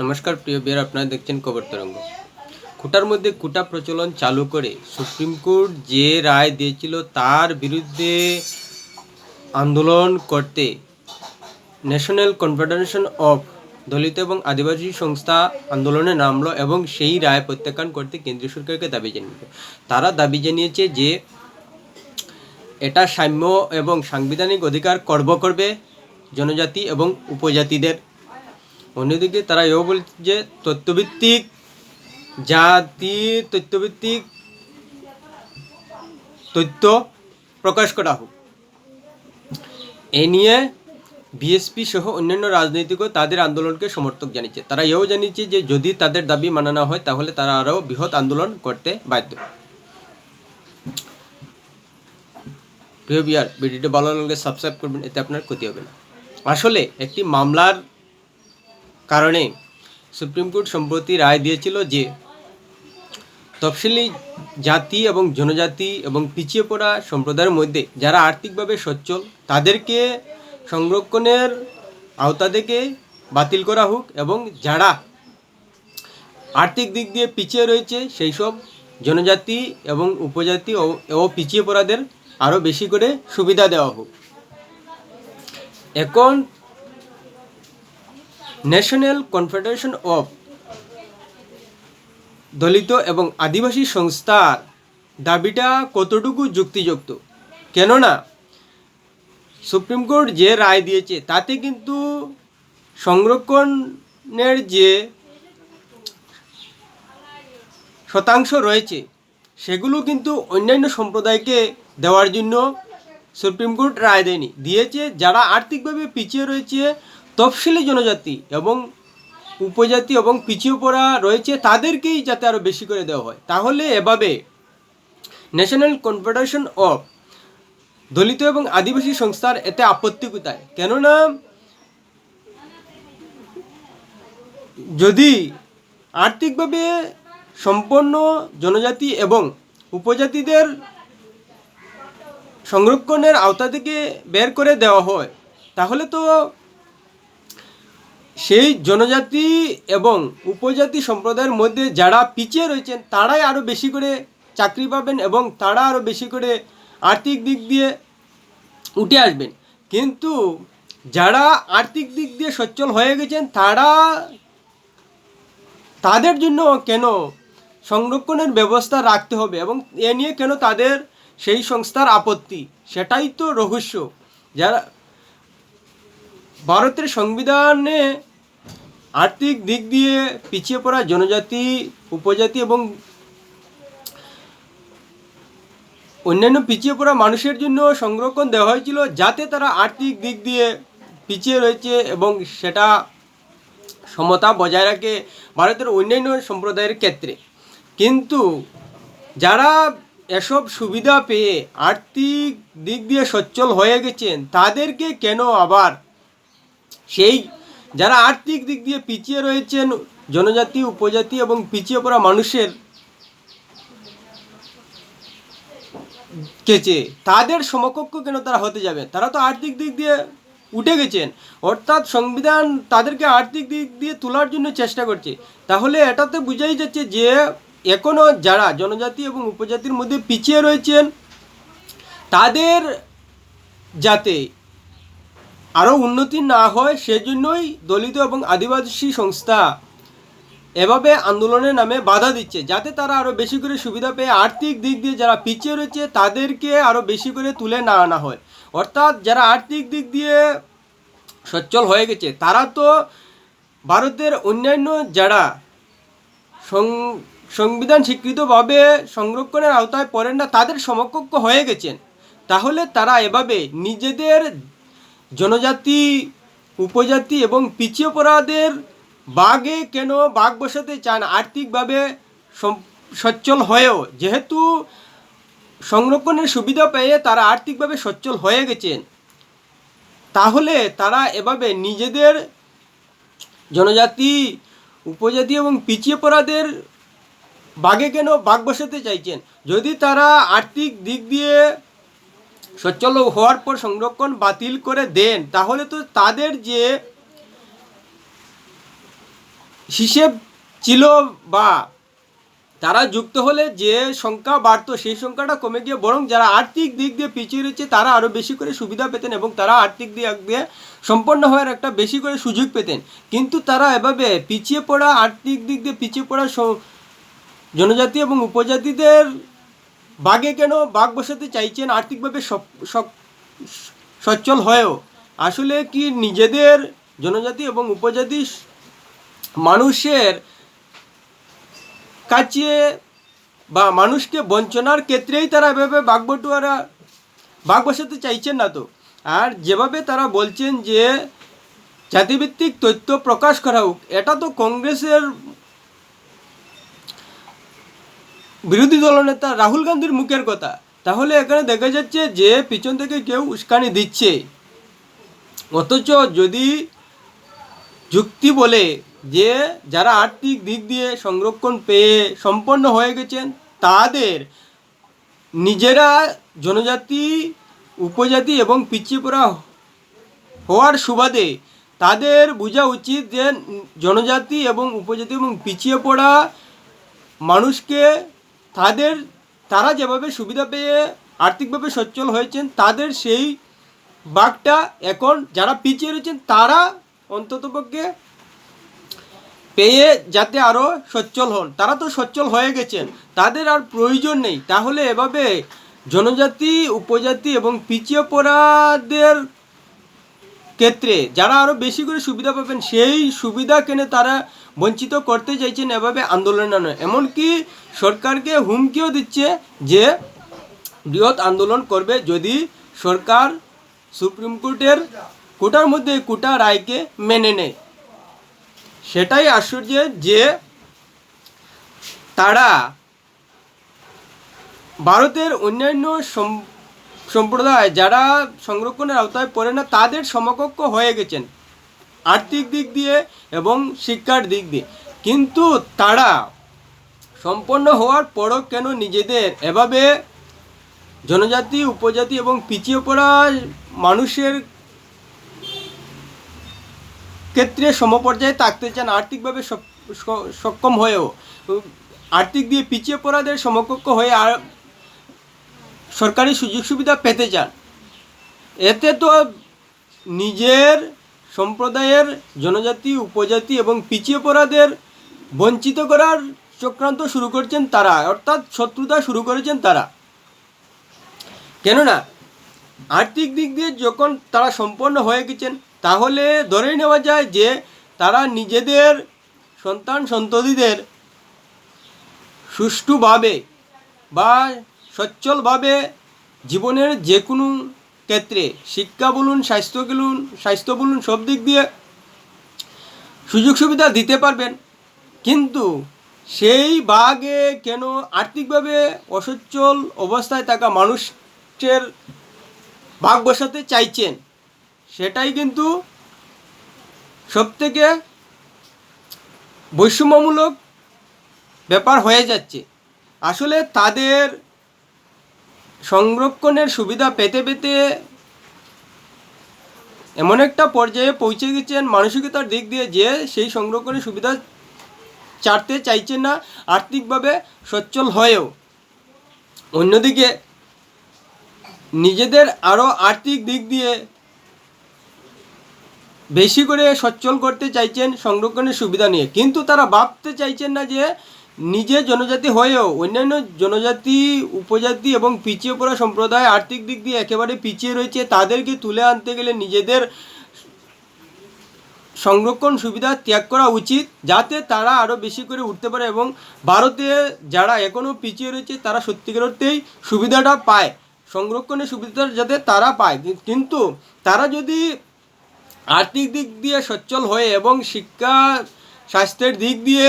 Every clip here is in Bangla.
নমস্কার, প্রিয় বিয়ার, আপনারা দেখছেন খবর তরঙ্গ। কোটার মধ্যে কোটা প্রচলন চালু করে সুপ্রিম কোর্ট যে রায় দিয়েছিল তার বিরুদ্ধে আন্দোলন করতে ন্যাশনাল কনফেডারেশন অফ দলিত এবং আদিবাসী সংস্থা আন্দোলনে নামলো এবং সেই রায় প্রত্যাখ্যান করতে কেন্দ্রীয় সরকারকে দাবি জানিয়েছে। তারা দাবি জানিয়েছে যে এটা সাম্য এবং সাংবিধানিক অধিকার কর্ব করবে জনজাতি এবং উপজাতিদের। অন্যদিকে তারা এও বলছে যে তথ্যভিত্তিক জাতি তথ্যভিত্তিক তথ্য প্রকাশ করা হোক। এ নিয়ে বিএসপি সহ অন্যান্য রাজনৈতিকও তাদের আন্দোলনকে সমর্থক জানিয়েছে। তারা এও জানিয়েছে যে যদি তাদের দাবি মানানো হয়, তাহলে তারা আরও বৃহৎ আন্দোলন করতে বাধ্য। প্রিয় বিয়ার ভিডিওটি ভালো লাগলে সাবস্ক্রাইব করবেন, এতে আপনার ক্ষতি হবে না। আসলে একটি মামলার কারণে সুপ্রিম কোর্ট সম্প্রতি রায় দিয়েছিল যে তফসিলি জাতি এবং জনজাতি এবং পিছিয়ে পড়া সম্প্রদায়ের মধ্যে যারা আর্থিকভাবে সচ্ছল, তাদেরকে সংরক্ষণের আওতা থেকে বাতিল করা হোক এবং যারা আর্থিক দিক দিয়ে পিছিয়ে রয়েছে, সেই সব জনজাতি এবং উপজাতি ও- পিছিয়ে পড়াদের আরও বেশি করে সুবিধা দেওয়া হোক। এখন ন্যাশনাল কনফেডারেশন অফ দলিত এবং আদিবাসী সংস্থার দাবিটা কতটুকু যুক্তিযুক্ত? কেননা সুপ্রিম কোর্ট যে রায় দিয়েছে, তাতে কিন্তু সংরক্ষণের যে শতাংশ রয়েছে, সেগুলো কিন্তু অন্যান্য সম্প্রদায়কে দেওয়ার জন্য সুপ্রিম কোর্ট রায় দেয়নি। দিয়েছে, যারা আর্থিকভাবে পিছিয়ে রয়েছে তফসিলি জনজাতি এবং উপজাতি এবং পিছিয়ে পড়া রয়েছে, তাদেরকেই যাতে আরও বেশি করে দেওয়া হয়। তাহলে এভাবে ন্যাশনাল কনফেডারেশন অফ দলিত এবং আদিবাসী সংস্থার এতে আপত্তি কোথায়? কেননা যদি আর্থিকভাবে সম্পন্ন জনজাতি এবং উপজাতিদের সংরক্ষণের আওতা থেকে বের করে দেওয়া হয়, তাহলে তো সেই জনজাতি এবং উপজাতি সম্প্রদায়ের মধ্যে যারা পিছিয়ে রয়েছেন, তারাই আরও বেশি করে চাকরি পাবেন এবং তারা আরও বেশি করে আর্থিক দিক দিয়ে উঠে আসবেন। কিন্তু যারা আর্থিক দিক দিয়ে সচ্ছল হয়ে গেছেন, তারা তাদের জন্য কেন সংরক্ষণের ব্যবস্থা রাখতে হবে এবং এ নিয়ে কেন তাদের সেই সংস্থার আপত্তি? সেটাই তো রহস্য। যারা ভারতের সংবিধানে আর্থিক দিক দিয়ে পিছিয়ে পড়া জনজাতি, উপজাতি এবং অন্যান্য পিছিয়ে পড়া মানুষের জন্য সংরক্ষণ দেওয়া হয়েছিল যাতে তারা আর্থিক দিক দিয়ে পিছিয়ে রয়েছে এবং সেটা সমতা বজায় রাখে ভারতের অন্যান্য সম্প্রদায়ের ক্ষেত্রে। কিন্তু যারা এসব সুবিধা পেয়ে আর্থিক দিক দিয়ে সচ্ছল হয়ে গেছেন, তাদেরকে কেন আবার সেই যারা আর্থিক দিক দিয়ে পিছিয়ে রয়েছেন, জনজাতি, উপজাতি এবং পিছিয়ে পড়া মানুষের কেচে, তাদের সমকক্ষ কেন তারা হতে যাবে? তারা তো আর্থিক দিক দিয়ে উঠে গেছেন। অর্থাৎ সংবিধান তাদেরকে আর্থিক দিক দিয়ে তোলার জন্য চেষ্টা করছে। তাহলে এটাতে বোঝাই যাচ্ছে যে এখনও যারা জনজাতি এবং উপজাতির মধ্যে পিছিয়ে রয়েছেন, তাদের যাতে আরও উন্নতি না হয় সেজন্যই দলিত এবং আদিবাসী সংস্থা এভাবে আন্দোলনের নামে বাধা দিচ্ছে, যাতে তারা আরও বেশি করে সুবিধা পেয়ে আর্থিক দিক দিয়ে যারা পিছিয়ে রয়েছে তাদেরকে আরও বেশি করে তুলে না আনা হয়। অর্থাৎ যারা আর্থিক দিক দিয়ে সচ্ছল হয়ে গেছে, তারা তো ভারতের অন্যান্য যারা সংবিধান স্বীকৃতভাবে সংরক্ষণের আওতায় পড়েন না, তাদের সমকক্ষ হয়ে গেছেন। তাহলে তারা এভাবে নিজেদের জনজাতি, উপজাতি এবং পিছিয়ে পড়াদের বাঘে কেন বাঘ বসাতে চান? আর্থিকভাবে সচ্ছল হয়েও, যেহেতু সংরক্ষণের সুবিধা পেয়ে তারা আর্থিকভাবে সচ্ছল হয়ে গেছেন, তাহলে তারা এভাবে নিজেদের জনজাতি, উপজাতি এবং পিছিয়ে পড়াদের বাঘে কেন বাঘ বসাতে চাইছেন? যদি তারা আর্থিক দিক দিয়ে সচ্ছল হওয়ার পর সংরক্ষণ বাতিল করে দেন। তাহলে তো তাদের যে হিসেব ছিল বা তারা যুক্ত হলে যে সংখ্যা বাড়তো, সেই সংখ্যাটা কমে গিয়ে বরং যারা আর্থিক দিক দিয়ে পিছিয়ে রয়েছে, তারা আরও বেশি করে সুবিধা পেতেন এবং তারা আর্থিক দিক দিয়ে সম্পন্ন হওয়ার একটা বেশি করে সুযোগ পেতেন। কিন্তু তারা এভাবে পিছিয়ে পড়া, আর্থিক দিক দিয়ে পিছিয়ে পড়া জনজাতি এবং উপজাতিদের বাগে কেন বাঘ বসাতে চাইছেন? আর্থিকভাবে সচ্ছল হয়েও। আসলে কি নিজেদের জনজাতি এবং উপজাতি মানুষের কাছে বা মানুষকে বঞ্চনার ক্ষেত্রেই তারা এভাবে বাগবটুয়ারা বাঘ বসাতে চাইছেন না তো? আর যেভাবে তারা বলছেন যে জাতিভিত্তিক তথ্য প্রকাশ করা হোক, এটা তো কংগ্রেসের বিরোধী দলনেতা রাহুল গান্ধীর মুখের কথা। তাহলে এখানে দেখা যাচ্ছে যে পিছন থেকে কেউ উস্কানি দিচ্ছে। অথচ যদি যুক্তি বলে যে যারা আর্থিক দিক দিয়ে সংরক্ষণ পেয়ে সম্পন্ন হয়ে গেছেন, তাদের নিজেরা জনজাতি, উপজাতি এবং পিছিয়ে পড়া হওয়ার সুবাদে তাদের বোঝা উচিত যে জনজাতি এবং উপজাতি এবং পিছিয়ে পড়া মানুষকে তাদের, তারা যেভাবে সুবিধা পেয়ে আর্থিকভাবে সচ্ছল হয়েছেন, তাদের সেই বাঘটা এখন যারা পিছিয়ে রয়েছেন, তারা অন্ততপক্ষে পেয়ে যাতে আরও সচ্ছল হন। তারা তো সচ্ছল হয়ে গেছেন, তাদের আর প্রয়োজন নেই। তাহলে এভাবে জনজাতি, উপজাতি এবং পিছিয়ে পড়াদের ক্ষেত্রে যারা আরও বেশি করে সুবিধা পাবেন, সেই সুবিধা কেনে তারা বঞ্চিত করতে চাইছেন এভাবে আন্দোলন নয়। এমনকি সরকারকে হুমকিও দিচ্ছে যে বৃহৎ আন্দোলন করবে যদি সরকার সুপ্রিম কোর্টের কোটার মধ্যে কোটা রায়কে মেনে নেয়। সেটাই আশ্চর্য যে তারা ভারতের অন্যান্য সম- সম্প্রদায় যারা সংরক্ষণের আওতায় পড়ে না, তাদের সমকক্ষ হয়ে গেছেন। আর্থিক দিক দিয়ে এবং শিক্ষার দিক দিয়ে। কিন্তু তারা সম্পন্ন হওয়ার পরও কেন নিজেদের এভাবে জনজাতি, উপজাতি এবং পিছিয়ে পড়া মানুষের ক্ষেত্রে সমপর্যায়ে থাকতে চান, আর্থিকভাবে সক্ষম হয়েও। আর্থিক দিয়ে পিছিয়ে পড়াদের সমকক্ষ হয়ে আর সরকারি সুযোগ সুবিধা পেতে চান। এতে তো নিজের সম্প্রদায়ের জনজাতি, উপজাতি এবং পিছিয়ে পড়াদের বঞ্চিত করার চক্রান্ত শুরু করছেন তারা, অর্থাৎ শত্রুতা শুরু করেছেন তারা। কেননা, আর্থিক দিক দিয়ে যখন তারা সম্পন্ন হয়ে গেছেন, তাহলে ধরে নেওয়া যায় যে তারা নিজেদের সন্তান সন্ততিদের সুষ্ঠুভাবে বা সচ্ছলভাবে জীবনের যে কোনো ক্ষেত্রে শিক্ষা বলুন, স্বাস্থ্য বলুন স্বাস্থ্য বলুন, সব দিক দিয়ে সুযোগ সুবিধা দিতে পারবেন। কিন্তু সেই বাগে কেন আর্থিকভাবে অসচ্ছল অবস্থায় থাকা মানুষের ভাগ বসাতে চাইছেন? সেটাই কিন্তু সবথেকে বৈষম্যমূলক ব্যাপার হয়ে যাচ্ছে। আসলে তাদের সংরক্ষণের সুবিধা পেতে পেতে এমন একটা পর্যায়ে পৌঁছে গেছেন। মানসিকতার দিক দিয়ে যে সেই সংরক্ষণের সুবিধা চাটতে চাইছেন না, আর্থিকভাবে সচ্ছল হয়েও। অন্যদিকে নিজেদের আরও আর্থিক দিক দিয়ে বেশি করে সচ্ছল করতে চাইছেন সংরক্ষণের সুবিধা নিয়ে। কিন্তু তারা ভাবতে চাইছেন না যে নিজে জনজাতি হয়েও অন্যান্য জনজাতি, উপজাতি এবং পিছিয়ে পড়া সম্প্রদায় আর্থিক দিক দিয়ে একেবারে পিছিয়ে রয়েছে, তাদেরকে তুলে আনতে গেলে নিজেদের সংরক্ষণ সুবিধা ত্যাগ করা উচিত, যাতে তারা আরও বেশি করে উঠতে পারে এবং ভারতে যারা এখনও পিছিয়ে রয়েছে, তারা সত্যিকার অর্থেই সুবিধাটা পায়, সংরক্ষণের সুবিধা যাতে তারা পায়। কিন্তু তারা যদি আর্থিক দিক দিয়ে সচ্ছল হয়ে এবং শিক্ষা, স্বাস্থ্যের দিক দিয়ে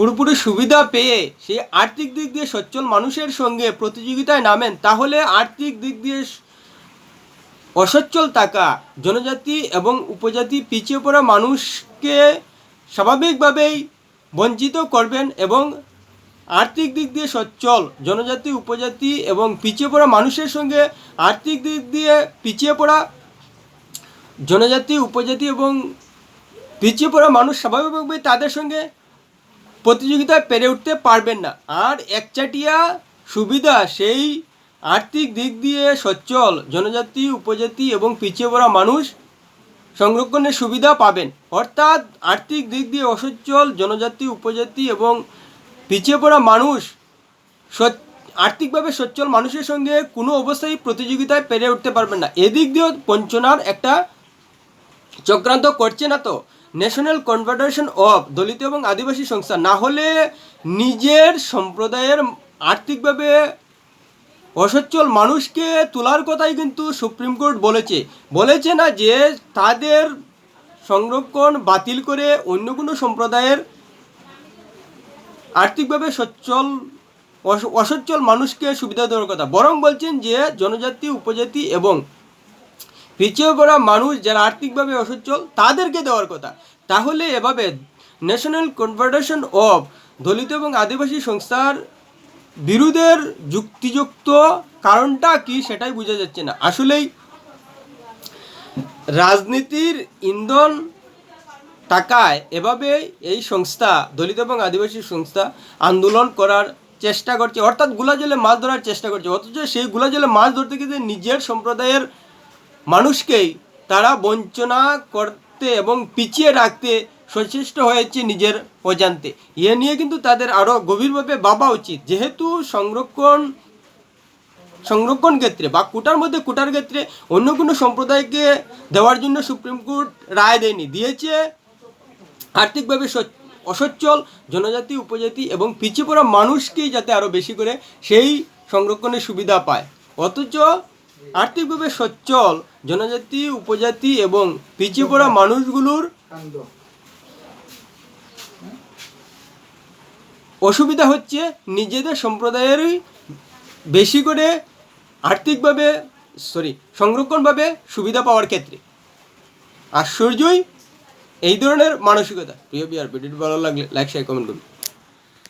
পুরোপুরি সুবিধা পেয়ে সেই আর্থিক দিক দিয়ে সচ্ছল মানুষের সঙ্গে প্রতিযোগিতায় নামেন, তাহলে আর্থিক দিক দিয়ে অসচ্ছল থাকা, জনজাতি এবং উপজাতি পিছিয়ে পড়া মানুষকে স্বাভাবিকভাবেই বঞ্চিত করবেন এবং আর্থিক দিক দিয়ে সচ্ছল জনজাতি, উপজাতি এবং পিছিয়ে পড়া মানুষের সঙ্গে আর্থিক দিক দিয়ে পিছিয়ে পড়া জনজাতি, উপজাতি এবং পিছিয়ে পড়া মানুষ স্বাভাবিকভাবে তাদের সঙ্গে প্রতিযোগিতায় পেরে উঠতে পারবেন না। আর একচাটিয়া সুবিধা, সেই আর্থিক দিক দিয়ে সচ্ছল জনজাতি, উপজাতি এবং পিছিয়ে পড়া মানুষ সংরক্ষণের সুবিধা পাবেন। অর্থাৎ আর্থিক দিক দিয়ে অসচ্ছল জনজাতি, উপজাতি এবং পিছিয়ে পড়া মানুষ আর্থিকভাবে সচ্ছল মানুষের সঙ্গে কোনো অবস্থায় প্রতিযোগিতায় পেরে উঠতে পারবেন না। এদিক দিয়েও বঞ্চনার একটা চক্রান্ত করছে না তো? ন্যাশনাল কনফেডারেশন অফ দলিত এবং আদিবাসী সংস্থা। না হলে নিজের সম্প্রদায়ের আর্থিকভাবে অসচ্ছল মানুষকে তোলার কথাই কিন্তু সুপ্রিম কোর্ট বলেছে। বলেছে না যে তাদের সংরক্ষণ বাতিল করে অন্য কোনো সম্প্রদায়ের আর্থিকভাবে সচ্ছল, অস- অসচ্ছল মানুষকে সুবিধা দেওয়ার কথা। বরং বলছেন যে জনজাতি, উপজাতি এবং পিছিয়ে পড়া মানুষ যারা আর্থিকভাবে অসচ্ছল, তাদেরকে দেওয়ার কথা। তাহলে এভাবে ন্যাশনাল কনফেডারেশন অফ দলিত এবং আদিবাসী সংস্থার বিরোধের যুক্তিযুক্ত কারণটা কি সেটাই বোঝা যাচ্ছে না। আসলেই রাজনীতির ইন্ধন টাকায় এভাবে এই সংস্থা, দলিত এবং আদিবাসী সংস্থা আন্দোলন করার চেষ্টা করছে। অর্থাৎ গুলা জলে মাছ ধরার চেষ্টা করছে। অথচ সেই গুলা জলে মাছ ধরতে গিয়ে নিজের সম্প্রদায়ের মানুষকেই তারা বঞ্চনা করতে এবং পিছিয়ে রাখতে সচেষ্ট হয়েছে নিজের অজান্তে। এ নিয়ে কিন্তু তাদের আরও গভীরভাবে ভাবা উচিত। যেহেতু সংরক্ষণ সংরক্ষণ ক্ষেত্রে বা কোটার মধ্যে কোটার ক্ষেত্রে অন্য কোনো সম্প্রদায়কে দেওয়ার জন্য সুপ্রিম কোর্ট রায় দেয়নি। দিয়েছে আর্থিকভাবে সচ্- অসচ্ছল, জনজাতি, উপজাতি এবং পিছিয়ে পড়া মানুষকেই যাতে আরও বেশি করে সেই সংরক্ষণের সুবিধা পায়। অথচ আর্থিকভাবে সচ্ছল, জনজাতি, উপজাতি এবং পিছিয়ে পড়া মানুষগুলোর অসুবিধা হচ্ছে নিজেদের সম্প্রদায়েরই বেশি করে আর্থিকভাবে সরি সংরক্ষণভাবে সুবিধা পাওয়ার ক্ষেত্রে। আশ্চর্যই এই ধরনের মানসিকতা। প্রিয় বিয়ার ভিডিওটি ভালো লাগলে লাইক শেয়ার কমেন্ট করুন।